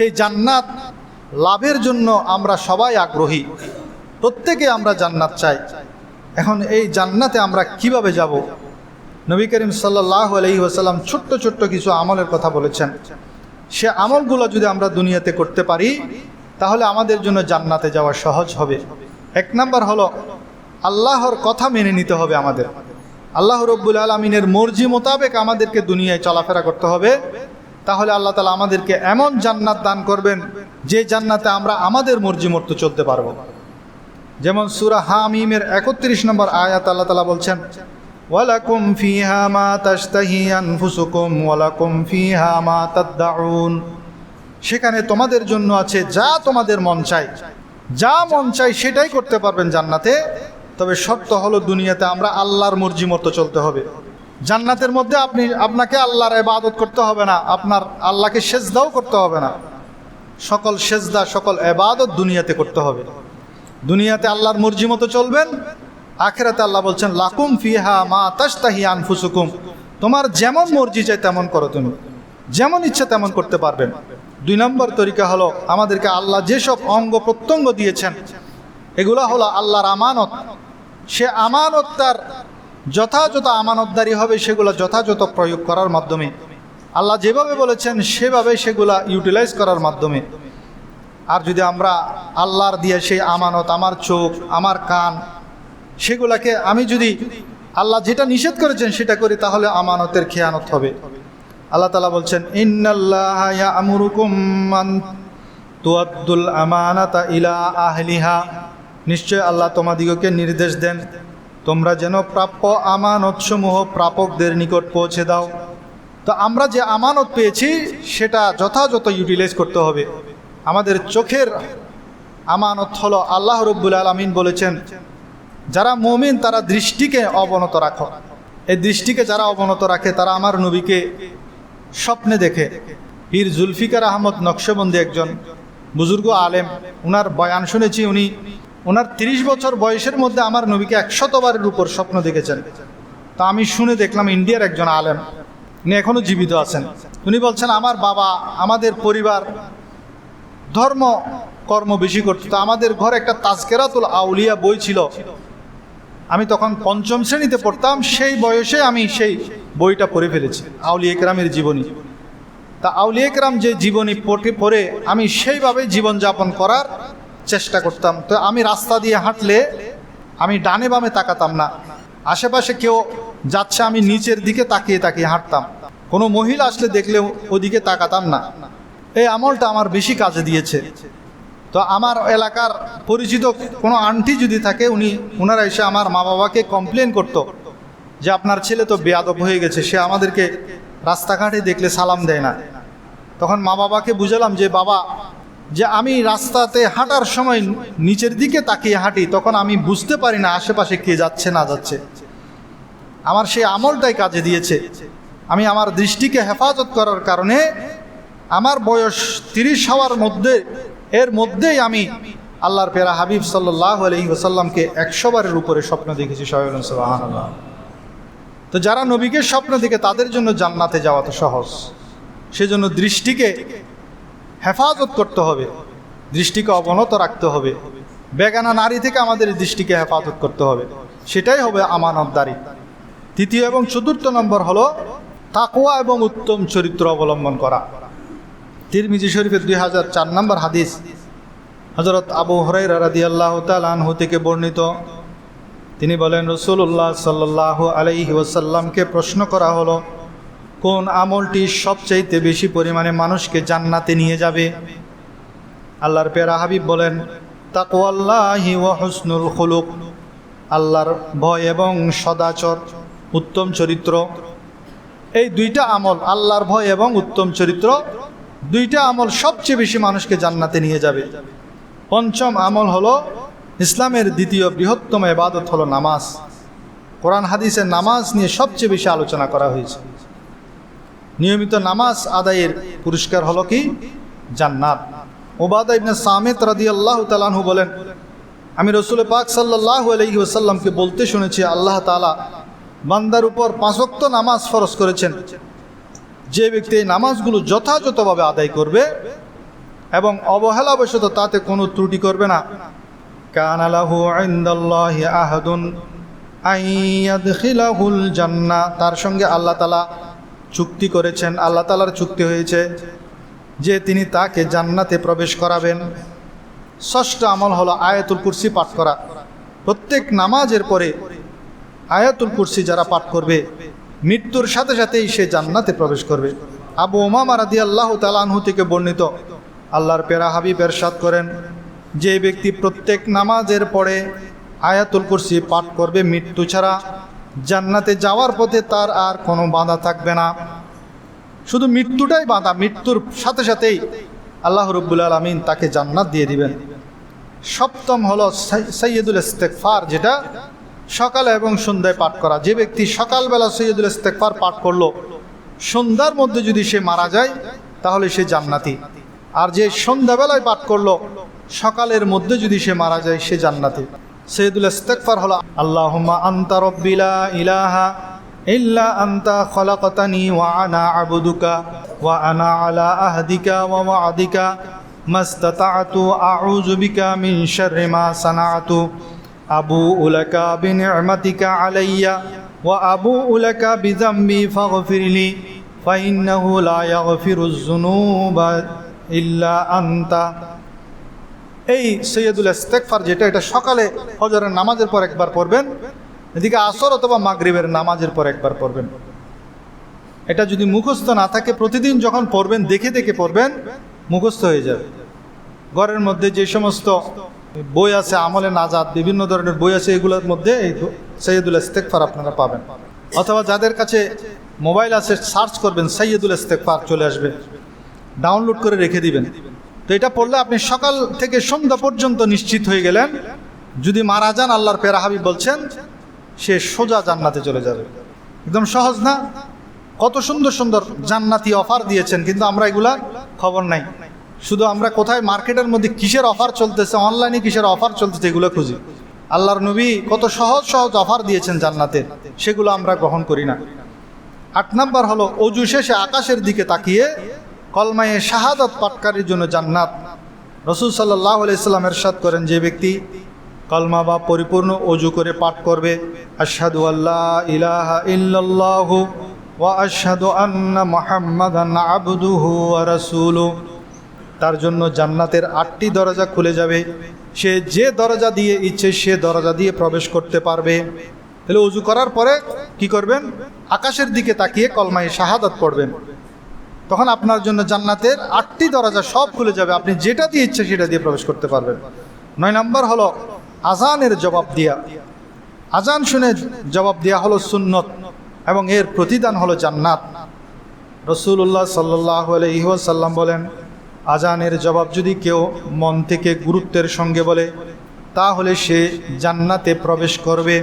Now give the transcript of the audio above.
সেই জান্নাত লাভের জন্য আমরা সবাই আগ্রহী। প্রত্যেকে আমরা জান্নাত চাই। এখন এই জান্নাতে আমরা কীভাবে যাব? নবী করিম সাল্লাহ আলহি ওসাল্লাম ছোট্ট ছোট্ট কিছু আমলের কথা বলেছেন। সে আমলগুলো যদি আমরা দুনিয়াতে করতে পারি, তাহলে আমাদের জন্য জান্নাতে যাওয়া সহজ হবে। এক নাম্বার হলো, আল্লাহর কথা মেনে নিতে হবে আমাদের। আল্লাহ রব্বুল আলমিনের মর্জি মোতাবেক আমাদেরকে দুনিয়ায় চলাফেরা করতে হবে। তাহলে আল্লাহ তালা আমাদেরকে এমন জান্নাত দান করবেন যে জান্নাতে আমরা আমাদের মর্জি মতো চলতে পারব। যেমন সুরা হামিমের একত্রিশ নম্বর আয়াত আল্লাহ তালা বলছেন, ওয়ালাকুম ওয়ালাকুম ফিহা সেখানে তোমাদের জন্য আছে যা তোমাদের মন চাই যা মন চাই সেটাই করতে পারবেন জান্নাতে। তবে শর্ত হলো দুনিয়াতে আমরা আল্লাহর মর্জি মতো চলতে হবে। জান্নাতের মধ্যে আপনি, আপনাকে আল্লাহর এবাদত করতে হবে না, আপনার আল্লাহকে সেজদাও করতে হবে না। সকল সেজদা, সকল এবাদত দুনিয়াতে করতে হবে। দুনিয়াতে আল্লাহর মর্জি মতো চলবেন, আখেরাতে আল্লাহ বলছেন, লাকুম ফিহা মা তাস্তাহি আনফুসুকুম। তোমার যেমন মর্জি চাই তেমন করো তুমি। যেমন ইচ্ছা তেমন করতে পারবেন। দুই নম্বর তরিকা হলো, আমাদেরকে আল্লাহ যেসব অঙ্গ প্রত্যঙ্গ দিয়েছেন, এগুলা হলো আল্লাহর আমানত। সে আমানত তার যথাযথ আমানতদারি হবে, সেগুলো যথাযথ প্রয়োগ করার মাধ্যমে। আল্লাহ যেভাবে বলেছেন, সেভাবে সেগুলা ইউটিলাইজ করার মাধ্যমে। আর যদি আমরা আল্লাহর দিয়ে সেই আমানত, আমার চোখ, আমার কান, সেগুলাকে আমি যদি আল্লাহ যেটা নিষেধ করেছেন সেটা করি, তাহলে আমানতের খেয়ানত হবে। আল্লাহ তালা বলছেন আমানাতা ইলা আহলিহা। নিশ্চয় আল্লাহ তোমাদিগকে নির্দেশ দেন তোমরা যেন প্রাপ্য আমানতসমূহ প্রাপকদের নিকট পৌঁছে দাও। তো আমরা যে আমানত পেয়েছি, সেটা যথাযথ ইউটিলাইজ করতে হবে। আমাদের চোখের আমানত হলো আল্লাহ রব্বুল আলমিন বলেছেন, যারা মমিন, তারা দৃষ্টিকে অবনত রাখো। এই দৃষ্টিকে যারা অবনত রাখে, তারা আমার নবীকে স্বপ্নে দেখে। পীর জুলফিকার আহমদ নকশবন্দি একজন বুজুর্গ আলেম, উনার বয়ান শুনেছি উনি ওনার তিরিশ বছর বয়সের মধ্যে আমার নবীকে একশতবারের উপর স্বপ্ন দেখেছেন। তা আমি শুনে দেখলাম ইন্ডিয়ার একজন আলেম। উনি এখনও জীবিত আছেন। উনি বলছেন, আমার বাবা, আমাদের পরিবার ধর্ম কর্ম বেশি করত। তো আমাদের ঘরে একটা তাজকেরাতুল আউলিয়া বই ছিল। আমি তখন পঞ্চম শ্রেণীতে পড়তাম, সেই বয়সে আমি সেই বইটা পড়ে ফেলেছি, আউলিয়া একরামের জীবনী। তা আউলিয়া একরাম যে জীবনী পড়ে পড়ে আমি সেইভাবে জীবনযাপন করার চেষ্টা করতাম। তো আমি রাস্তা দিয়ে হাঁটলে আমি ডানে বামে তাকাতাম না। আশেপাশে কেউ যাচ্ছে, আমি নিচের দিকে তাকিয়ে তাকিয়ে হাঁটতাম। কোনো মহিলা আসলে দেখলে ওদিকে তাকাতাম না। এই আমলটা আমার বেশি কাজে দিয়েছে। তো আমার এলাকার পরিচিত কোনো আন্টি যদি থাকে, উনি ওনারা এসে আমার মা বাবাকে কমপ্লেন করত যে আপনার ছেলে তো বেয়াদব হয়ে গেছে, সে আমাদেরকে রাস্তাঘাটে দেখলে সালাম দেয় না। তখন মা বাবাকে বুঝালাম যে, বাবা যে আমি রাস্তাতে হাঁটার সময় নিচের দিকে তাকিয়ে হাঁটি, তখন আমি বুঝতে পারি না আশেপাশে কে যাচ্ছে, না যাচ্ছে। আমার সেই আমলটাই কাজে দিয়েছে। আমি আমার দৃষ্টিকে হেফাজত করার কারণে আমার বয়স তিরিশ হওয়ার মধ্যে, এর মধ্যেই আমি আল্লাহর পেরা হাবিব সাল্লাহ আলহি ওসাল্লামকে একশো বারের উপরে স্বপ্ন দেখেছি সহান তো যারা নবীকে স্বপ্ন দেখে তাদের জন্য জান্নাতে যাওয়া তো সহজ। সেজন্য দৃষ্টিকে হেফাজত করতে হবে, দৃষ্টিকে অবনত রাখতে হবে। বেগানা নারী থেকে আমাদের দৃষ্টিকে হেফাজত করতে হবে। সেটাই হবে আমানতদারি। তৃতীয় এবং চতুর্থ নম্বর হলো তাকুয়া এবং উত্তম চরিত্র অবলম্বন করা। তিরমিজি শরীফের দুই হাজার চার নম্বর হাদিস হজরত আবু হরাই রাদি আল্লাহ তালহু থেকে বর্ণিত। তিনি বলেন রসুল্লাহ সাল্লাহ আলাইহি ওসাল্লামকে প্রশ্ন করা হলো কোন আমলটি সবচাইতে বেশি পরিমাণে মানুষকে জান্নাতে নিয়ে যাবে? আল্লাহর পেরা হাবিব বলেন, তাকওয়াল্লাহি ওয়া খুলুক। আল্লাহর ভয় এবং সদাচর উত্তম চরিত্র। এই দুইটা আমল, আল্লাহর ভয় এবং উত্তম চরিত্র, দুইটা আমল সবচেয়ে বেশি মানুষকে জান্নাতে নিয়ে যাবে। পঞ্চম আমল হলো ইসলামের দ্বিতীয় বৃহত্তম এবাদত হলো নামাজ। কোরআন হাদিসের নামাজ নিয়ে সবচেয়ে বেশি আলোচনা করা হয়েছে। নিয়মিত নামাজ আদায়ের পুরস্কার হলো কি? জান্নাত। ওবাদা ইবনে সামেত রাদি আল্লাহ তালাহু বলেন, আমি রসুল পাক সাল্লাহ আলহি ওসাল্লামকে বলতে শুনেছি, আল্লাহ তালা বান্দার উপর পাঁচক্ত নামাজ ফরজ করেছেন। যে ব্যক্তি এই নামাজগুলো যথাযথভাবে আদায় করবে এবং অবহেলাবশত তাতে কোনো ত্রুটি করবে না। কান আলাহু আহাদুন আইয়াদখিলাহুল জান্নাহ। তার সঙ্গে আল্লাহ তালা চুক্তি করেছেন, আল্লাহ তালার চুক্তি হয়েছে যে তিনি তাকে জান্নাতে প্রবেশ করাবেন। ষষ্ঠ আমল হলো আয়াতুল কুরসি পাঠ করা। প্রত্যেক নামাজের পরে আয়াতুল কুরসি যারা পাঠ করবে, মৃত্যুর সাথে সাথেই সে জান্নাতে প্রবেশ করবে। আবু ওমামা রাদি আল্লাহ তালানহু থেকে বর্ণিত, আল্লাহর পেরা হাবিব এরশাদ করেন, যে ব্যক্তি প্রত্যেক নামাজের পরে আয়াতুল কুরসি পাঠ করবে, মৃত্যু ছাড়া জান্নাতে যাওয়ার পথে তার আর কোনো বাধা থাকবে না। শুধু মৃত্যুটাই বাধা, মৃত্যুর সাথে সাথেই আল্লাহ রব্বুল আলমিন তাকে জান্নাত দিয়ে দিবেন। সপ্তম হলো সৈয়দুল ইস্তেকফার যেটা সকালে এবং সন্ধ্যায় পাঠ করা। যে ব্যক্তি সকালবেলা সৈয়দুল ইস্তেকফার পাঠ করল, সন্ধ্যার মধ্যে যদি সে মারা যায়, তাহলে সে জান্নাতি। আর যে সন্ধ্যাবেলায় পাঠ করল, সকালের মধ্যে যদি সে মারা যায়, সে জান্নাতি। সৈয়দুল ইস্তেকফার হলো আল্লাহুম্মা আন্তা রব্বিলা ইলাহা ইল্লা আন্তা খলাকতানি ওয়া আনা আবুদুকা ওয়া আনা আলা আহদিকা ওয়া ওয়াদিকা মাস্তাতাতু আউযু বিকা মিন শাররি মা সানাতু আবুউ লাকা বিনি'মাতিকা আলাইয়া ওয়া আবুউ লাকা বিযামবি ফাগফিরলি ফাইন্নাহু লা ইয়াগফিরুয যুনুবা ইল্লা আনতা এই সৈয়দুল ইস্তেকফার যেটা, এটা সকালে ফজরের নামাজের পর একবার পড়বেন, এদিকে আসর অথবা মাগরিবের নামাজের পর একবার পড়বেন। এটা যদি মুখস্থ না থাকে, প্রতিদিন যখন পড়বেন, দেখে দেখে পড়বেন, মুখস্থ হয়ে যাবে। ঘরের মধ্যে যে সমস্ত বই আছে, আমলে নাজাদ বিভিন্ন ধরনের বই আছে, এগুলোর মধ্যে এই সৈয়দুল ইস্তেকফার আপনারা পাবেন। অথবা যাদের কাছে মোবাইল আছে, সার্চ করবেন, সৈয়দুল ইস্তেকফার চলে আসবে। ডাউনলোড করে রেখে দিবেন। তো এটা পড়লে আপনি সকাল থেকে সন্ধ্যা পর্যন্ত নিশ্চিত হয়ে গেলেন। যদি মারা যান, আল্লাহর পেরা হাবিব বলছেন, সে সোজা জান্নাতে চলে যাবে। একদম সহজ না? কত সুন্দর সুন্দর জান্নাতি অফার দিয়েছেন, কিন্তু আমরা এগুলা খবর নাই। শুধু আমরা কোথায়, মার্কেটের মধ্যে কিসের অফার চলতেছে, অনলাইনে কিসের অফার চলতেছে, এগুলো খুঁজি। আল্লাহর নবী কত সহজ সহজ অফার দিয়েছেন জান্নাতের সেগুলো আমরা গ্রহণ করি না। আট নাম্বার হলো, অজু শেষে আকাশের দিকে তাকিয়ে কলমায়ে শাহাদাত পাটকারীর জন্য জান্নাত। রসুল সাল্লাহ আলাইসাল্লাম এরশাদ করেন, যে ব্যক্তি কলমা বা পরিপূর্ণ অজু করে পাঠ করবে, আশহাদু আল্লাহ ইলাহা ইল্লাল্লাহু আন্না তার জন্য জান্নাতের আটটি দরজা খুলে যাবে। সে যে দরজা দিয়ে ইচ্ছে, সে দরজা দিয়ে প্রবেশ করতে পারবে। তাহলে উজু করার পরে কি করবেন? আকাশের দিকে তাকিয়ে কলমায় শাহাদাত পড়বেন। তখন আপনার জন্য জান্নাতের আটটি দরজা সব খুলে যাবে। আপনি যেটা দিয়ে ইচ্ছে সেটা দিয়ে প্রবেশ করতে পারবেন। নয় নম্বর হলো আজানের জবাব দিয়া। আজান শুনে জবাব দেওয়া হলো সুন্নত এবং এর প্রতিদান হলো জান্নাত। রসুল্লাহ সাল্লাহ আলহিহাসাল্লাম বলেন, আজানের জবাব যদি কেউ মন থেকে গুরুত্বের সঙ্গে বলে, তাহলে সে জান্নাতে প্রবেশ করবে।